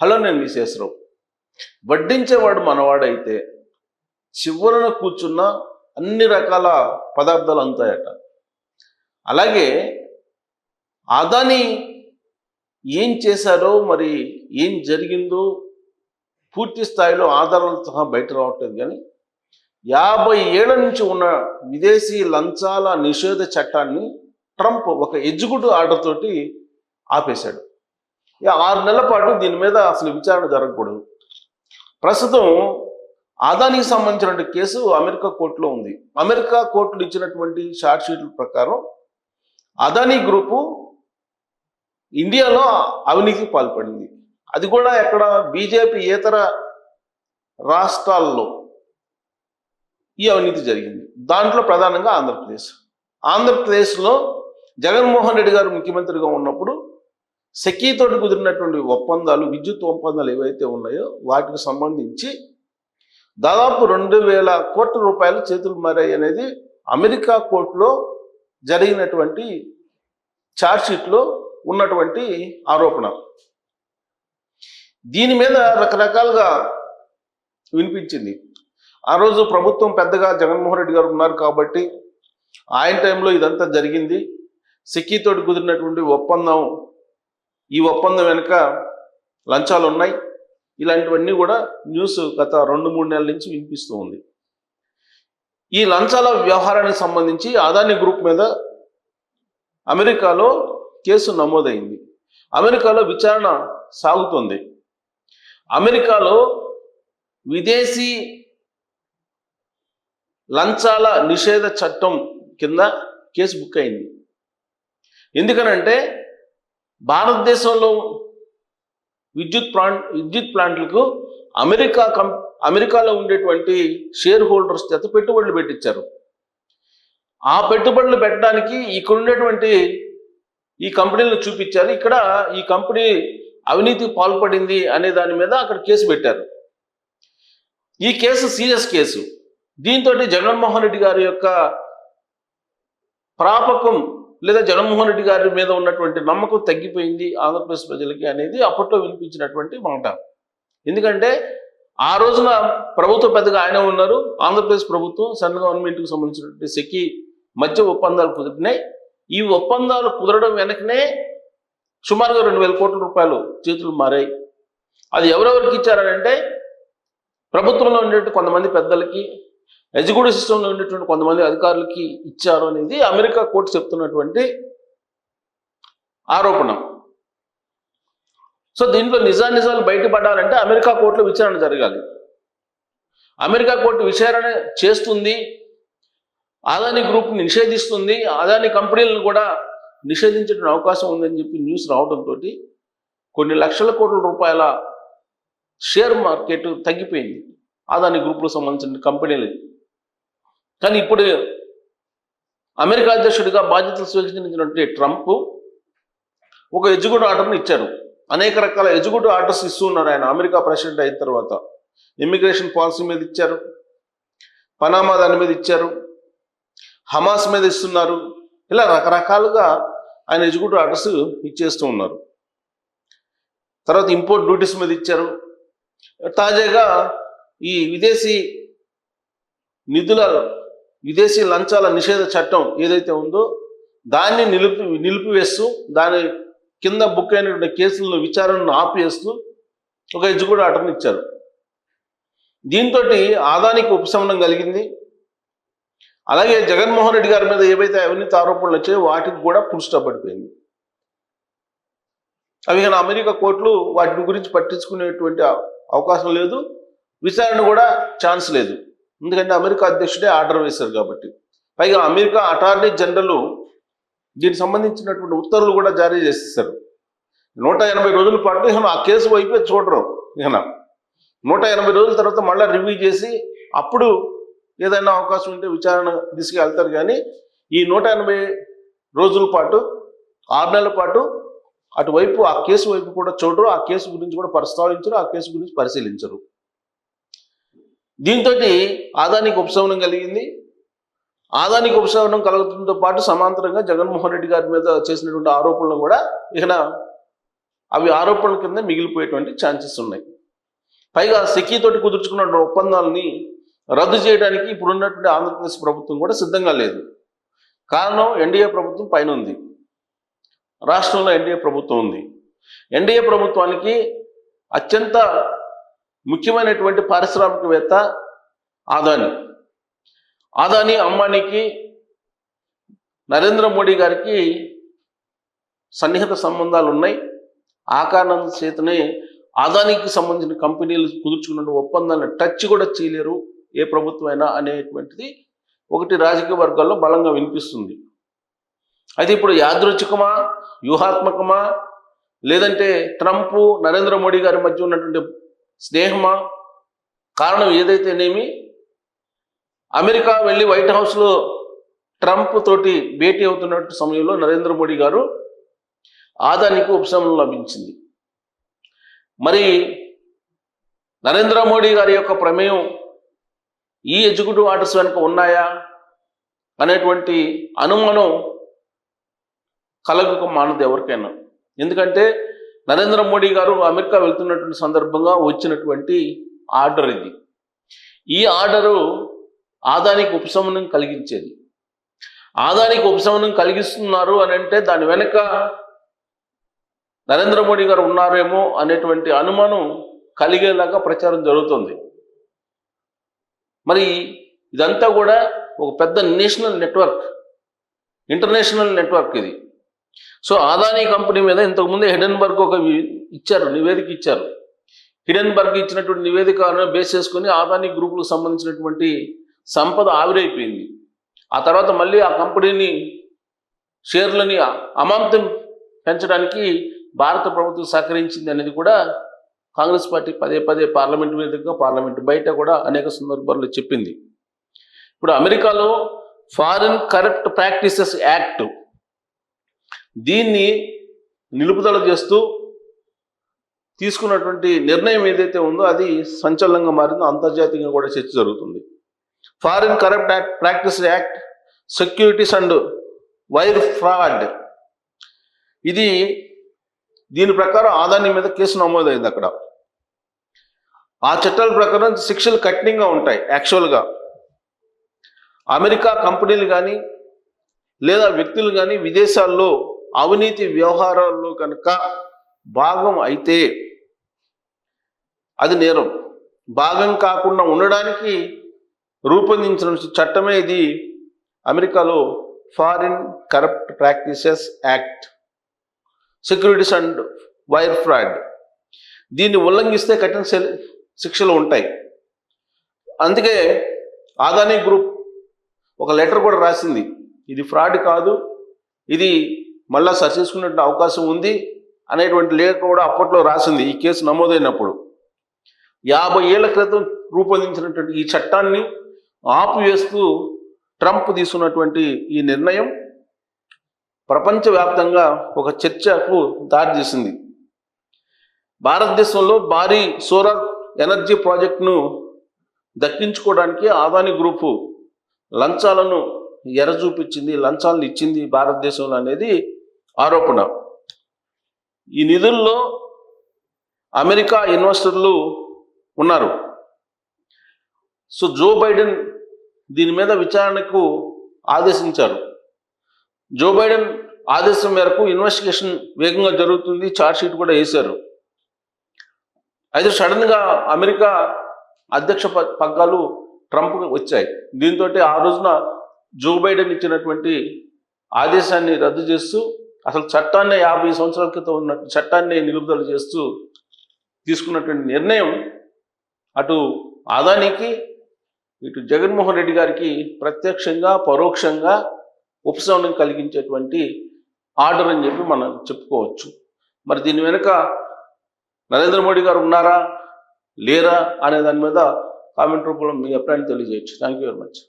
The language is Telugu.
హలో నేను విశేషరావు వడ్డించేవాడు మనవాడైతే చివరన కూర్చున్న అన్ని రకాల పదార్థాలు అందుతాయట. అలాగే అదాని ఏం చేశారో మరి ఏం జరిగిందో పూర్తి స్థాయిలో ఆధారాలు సహా బయట రావట్లేదు కానీ యాభై ఏళ్ళ నుంచి ఉన్న విదేశీ లంచాల నిషేధ చట్టాన్ని ట్రంప్ ఒక ఎగ్జిక్యూటివ్ ఆర్డర్ తోటి ఆపేశాడు. ఇక ఆరు నెలల పాటు దీని మీద అసలు విచారణ జరగకూడదు. ప్రస్తుతం ఆదానికి సంబంధించిన కేసు అమెరికా కోర్టులో ఉంది. అమెరికా కోర్టులు ఇచ్చినటువంటి షార్ట్ షీట్ల ప్రకారం అదానీ గ్రూపు ఇండియాలో అవినీతికి పాల్పడింది. అది కూడా ఎక్కడ బీజేపీ ఇతర రాష్ట్రాల్లో ఈ అవినీతి జరిగింది. దాంట్లో ప్రధానంగా ఆంధ్రప్రదేశ్. ఆంధ్రప్రదేశ్లో జగన్మోహన్ రెడ్డి గారు ముఖ్యమంత్రిగా ఉన్నప్పుడు సెకీతోటి కుదిరినటువంటి ఒప్పందాలు విద్యుత్ ఒప్పందాలు ఏవైతే ఉన్నాయో వాటికి సంబంధించి దాదాపు రెండు వేల కోట్ల రూపాయలు చేతులు మారాయి అనేది అమెరికా కోర్టులో జరిగినటువంటి ఛార్జ్షీట్లో ఉన్నటువంటి ఆరోపణ. దీని మీద రకరకాలుగా వినిపించింది. ఆ రోజు ప్రభుత్వం పెద్దగా జగన్మోహన్ రెడ్డి గారు ఉన్నారు కాబట్టి ఆయన టైంలో ఇదంతా జరిగింది. సిక్కీతోటి కుదిరినటువంటి ఒప్పందం ఈ ఒప్పందం వెనుక లంచాలు ఉన్నాయి ఇలాంటివన్నీ కూడా న్యూస్ గత రెండు మూడు నెలల నుంచి వినిపిస్తూ ఉంది. ఈ లంచాల వ్యవహారానికి సంబంధించి అదాని గ్రూప్ మీద అమెరికాలో కేసు నమోదైంది. అమెరికాలో విచారణ సాగుతుంది. అమెరికాలో విదేశీ లంచాల నిషేధ చట్టం కింద కేసు బుక్ అయింది. ఎందుకనంటే భారతదేశంలో విద్యుత్ ప్లాంట్ విద్యుత్ ప్లాంట్లకు అమెరికా కం అమెరికాలో ఉండేటువంటి షేర్ హోల్డర్స్ చేత పెట్టుబడులు పెట్టించారు. ఆ పెట్టుబడులు పెట్టడానికి ఇక్కడ ఉండేటువంటి ఈ కంపెనీలను చూపించారు. ఇక్కడ ఈ కంపెనీ అవినీతికి పాల్పడింది అనే దాని మీద అక్కడ కేసు పెట్టారు. ఈ కేసు సీరియస్ కేసు. దీంతో జగన్మోహన్ రెడ్డి గారి యొక్క ప్రాపకం లేదా జగన్మోహన్ రెడ్డి గారి మీద ఉన్నటువంటి నమ్మకం తగ్గిపోయింది ఆంధ్రప్రదేశ్ ప్రజలకి అనేది అప్పట్లో వినిపించినటువంటి మాట. ఎందుకంటే ఆ రోజున ప్రభుత్వ పెద్దగా ఆయన ఉన్నారు. ఆంధ్రప్రదేశ్ ప్రభుత్వం సెంట్రల్ గవర్నమెంట్కి సంబంధించినటువంటి సెకి మధ్య ఒప్పందాలు కుదిరినాయి. ఈ ఒప్పందాలు కుదరడం వెనకనే సుమారుగా రెండు వేల కోట్ల రూపాయలు చేతులు మారాయి. అది ఎవరెవరికి ఇచ్చారంటే ప్రభుత్వంలో ఉండేటువంటి కొంతమంది పెద్దలకి ఎగ్జిక్యూటివ్ సిస్టంలో ఉండేటువంటి కొంతమంది అధికారులకి ఇచ్చారు అనేది అమెరికా కోర్టు చెప్తున్నటువంటి ఆరోపణ. సో దీంట్లో నిజా నిజాలు బయటపడాలంటే అమెరికా కోర్టులో విచారణ జరగాలి. అమెరికా కోర్టు విచారణ చేస్తుంది అదాని గ్రూప్ని నిషేధిస్తుంది అదాని కంపెనీలను కూడా నిషేధించడం అవకాశం ఉందని చెప్పి న్యూస్ రావడంతో కొన్ని లక్షల కోట్ల రూపాయల షేర్ మార్కెట్ తగ్గిపోయింది. అదాని గ్రూప్లకు సంబంధించిన కంపెనీలు కానీ ఇప్పుడు అమెరికా అధ్యక్షుడిగా బాధ్యతలు స్వీకరించినటువంటి ట్రంప్ ఒక ఎగ్జిక్యూటివ్ ఆర్డర్ని ఇచ్చారు. అనేక రకాల ఎగ్జిక్యూటివ్ ఆర్డర్స్ ఇస్తూ ఉన్నారు ఆయన. అమెరికా ప్రెసిడెంట్ అయిన తర్వాత ఇమ్మిగ్రేషన్ పాలసీ మీద ఇచ్చారు. పనామా దాని మీద ఇచ్చారు. హమాస్ మీద ఇస్తున్నారు. ఇలా రకరకాలుగా ఆయన ఎగ్జిక్యూటివ్ ఆర్డర్స్ ఇచ్చేస్తూ ఉన్నారు. తర్వాత ఇంపోర్ట్ డ్యూటీస్ మీద ఇచ్చారు. తాజాగా ఈ విదేశీ నిధుల విదేశీ లంచాల నిషేధ చట్టం ఏదైతే ఉందో దాన్ని నిలిపి నిలిపివేస్తూ దాని కింద బుక్ అయినటువంటి కేసులను విచారణను ఆపివేస్తూ ఒక ఎగ్జిక్యూటివ్ ఆర్డర్ని ఇచ్చారు. దీంతో ఆదానికి ఉపశమనం కలిగింది. అలాగే జగన్మోహన్ రెడ్డి గారి మీద ఏవైతే అవినీతి ఆరోపణలు వచ్చాయో వాటికి కూడా ఫుల్ పడిపోయింది. అవి కానీ అమెరికా కోర్టులు వాటి గురించి పట్టించుకునేటువంటి అవకాశం లేదు. విచారణ కూడా ఛాన్స్ లేదు. ఎందుకంటే అమెరికా అధ్యక్షుడే ఆర్డర్ వేశారు కాబట్టి. పైగా అమెరికా అటార్నీ జనరల్ దీనికి సంబంధించినటువంటి ఉత్తర్వులు కూడా జారీ చేసేసారు నూట ఎనభై రోజుల పాటు ఆ కేసు వైపే చూడరు ఇక నూట ఎనభై రోజుల తర్వాత మళ్ళీ రివ్యూ చేసి అప్పుడు ఏదైనా అవకాశం ఉంటే విచారణ దిశగా వెళ్తారు కానీ ఈ నూట ఎనభై రోజుల పాటు ఆరు నెలల పాటు అటువైపు ఆ కేసు వైపు కూడా చూడరు ఆ కేసు గురించి కూడా ప్రస్తావించరు ఆ కేసు గురించి పరిశీలించరు. దీంతో ఆదానికి ఉపశమనం కలిగింది. ఆదానికి ఉపశమనం కలగడంతో పాటు సమాంతరంగా జగన్మోహన్ రెడ్డి గారి మీద చేసినటువంటి ఆరోపణలు కూడా ఇక అవి ఆరోపణల కింద మిగిలిపోయేటువంటి ఛాన్సెస్ ఉన్నాయి. పైగా సెకీతోటి కుదుర్చుకున్న ఒప్పందాలని రద్దు చేయడానికి ఇప్పుడు ఉన్నటువంటి ఆంధ్రప్రదేశ్ ప్రభుత్వం కూడా సిద్ధంగా లేదు. కారణం ఎన్డీఏ ప్రభుత్వం పైన ఉంది. రాష్ట్రంలో ఎన్డీఏ ప్రభుత్వం ఉంది. ఎన్డీఏ ప్రభుత్వానికి అత్యంత ముఖ్యమైనటువంటి పారిశ్రామికవేత్త ఆదాని. ఆదాని అంబానీకి నరేంద్ర మోడీ గారికి సన్నిహిత సంబంధాలు ఉన్నాయి ఆ కారణం చేతనే ఆదానికి సంబంధించిన కంపెనీలు కుదుర్చుకున్న ఒప్పందాన్ని టచ్ కూడా చేయలేరు ఏ ప్రభుత్వం అయినా అనేటువంటిది ఒకటి రాజకీయ వర్గాల్లో బలంగా వినిపిస్తుంది. అయితే ఇప్పుడు యాదృచ్ఛికమా వ్యూహాత్మకమా లేదంటే ట్రంప్ నరేంద్ర మోడీ గారి మధ్య ఉన్నటువంటి స్నేహమా? కారణం ఏదైతేనేమి? అమెరికా వెళ్ళి వైట్ హౌస్లో ట్రంప్ తోటి భేటీ అవుతున్నట్టు సమయంలో నరేంద్ర మోడీ గారు ఆదానికి ఉపశమనం లభించింది. మరి నరేంద్ర మోడీ గారి యొక్క ప్రమేయం ఈ ఎగ్జిక్యూటివ్ ఆర్డర్స్ వెనుక ఉన్నాయా? అనేటువంటి అనుమానం కలగక మానదు ఎవరికైనా. ఎందుకంటే నరేంద్ర మోడీ గారు అమెరికా వెళ్తున్నటువంటి సందర్భంగా వచ్చినటువంటి ఆర్డర్ ఇది. ఈ ఆర్డరు ఆదానికి ఉపశమనం కలిగించేది. ఆదానికి ఉపశమనం కలిగిస్తున్నారు అని అంటే దాని వెనుక నరేంద్ర మోడీ గారు ఉన్నారేమో అనేటువంటి అనుమానం కలిగేలాగా ప్రచారం జరుగుతుంది. మరి ఇదంతా కూడా ఒక పెద్ద నేషనల్ నెట్వర్క్ ఇంటర్నేషనల్ నెట్వర్క్ ఇది. సో ఆదానీ కంపెనీ మీద ఇంతకుముందే హిడెన్బర్గ్ ఒక ఇచ్చారు నివేదిక ఇచ్చారు. హిడెన్బర్గ్ ఇచ్చినటువంటి నివేదికను బేస్ చేసుకుని ఆదానీ గ్రూపులకు సంబంధించినటువంటి సంపద ఆవిరైపోయింది. ఆ తర్వాత మళ్ళీ ఆ కంపెనీని షేర్లని అమాంతం పెంచడానికి భారత ప్రభుత్వం సహకరించింది అనేది కూడా కాంగ్రెస్ పార్టీ పదే పదే పార్లమెంట్ వేదికగా పార్లమెంట్ బయట కూడా అనేక సందర్భాల్లో చెప్పింది. ఇప్పుడు అమెరికాలో ఫారిన్ కరప్ట్ ప్రాక్టీసెస్ యాక్ట్ దీన్ని నిలుపుదల చేస్తూ తీసుకున్నటువంటి నిర్ణయం ఏదైతే ఉందో అది సంచలనంగా మారిందో అంతర్జాతీయంగా కూడా చర్చ జరుగుతుంది. Foreign corrupt act practice act securities and wire fraud ఇది దీని ప్రకారం ఆదాని మీద కేసు నమోదైంది అక్కడ. ఆ చట్టాల ప్రకారం శిక్షలు కఠినంగా ఉంటాయి యాక్చువల్గా అమెరికా కంపెనీలు కానీ లేదా వ్యక్తులు కానీ విదేశాల్లో అవినీతి వ్యవహారాల్లో కనుక భాగం అయితే అది నేరం. భాగం కాకుండా ఉండడానికి రూపొందించిన చట్టమే ఇది అమెరికాలో foreign corrupt practices act securities and wire fraud దీన్ని ఉల్లంఘిస్తే కఠిన శిక్షలు ఉంటాయి. అందుకే ఆదానీ గ్రూప్ ఒక లెటర్ కూడా రాసింది. ఇది ఫ్రాడ్ కాదు. ఇది మళ్ళా సర్చించుకునే అవకాశం ఉంది అనేటువంటి లేఖ కూడా అప్పట్లో రాసింది ఈ కేసు నమోదైనప్పుడు. యాభై ఏళ్ళ క్రితం రూపొందించినటువంటి ఈ చట్టాన్ని ఆపివేస్తూ ట్రంప్ తీసుకున్నటువంటి ఈ నిర్ణయం ప్రపంచవ్యాప్తంగా ఒక చర్చకు దారితీసింది భారతదేశంలో భారీ సోలార్ ఎనర్జీ ప్రాజెక్టును దక్కించుకోవడానికి ఆదాని గ్రూపు లంచాలను ఎరచూపించింది లంచాలను ఇచ్చింది భారతదేశంలో అనేది ఆరోపణ. ఈ నిధుల్లో అమెరికా ఇన్వెస్టర్లు ఉన్నారు. సో జో బైడెన్ దీని మీద విచారణకు ఆదేశించారు. జో బైడెన్ ఆదేశం మేరకు ఇన్వెస్టిగేషన్ వేగంగా జరుగుతుంది షీట్ కూడా వేశారు. అయితే సడన్గా అమెరికా అధ్యక్ష ప- పగ్గాలు ట్రంప్ వచ్చాయి. దీంతో ఆ రోజున జో బైడెన్ ఇచ్చినటువంటి ఆదేశాన్ని రద్దు చేస్తూ అసలు చట్టాన్ని యాభై సంవత్సరాల క్రితం ఉన్న చట్టాన్ని నిలుపుదల చేస్తూ తీసుకున్నటువంటి నిర్ణయం అటు ఆదానికి ఇటు జగన్మోహన్ రెడ్డి గారికి ప్రత్యక్షంగా పరోక్షంగా ఉపశమనం కలిగించేటువంటి ఆర్డర్ అని చెప్పి మనం చెప్పుకోవచ్చు. మరి దీని వెనుక నరేంద్ర మోడీ గారు ఉన్నారా లేరా అనే దాని మీద కామెంట్ రూపంలో మీ అభిప్రాయం తెలియజేయచ్చు. Thank you very much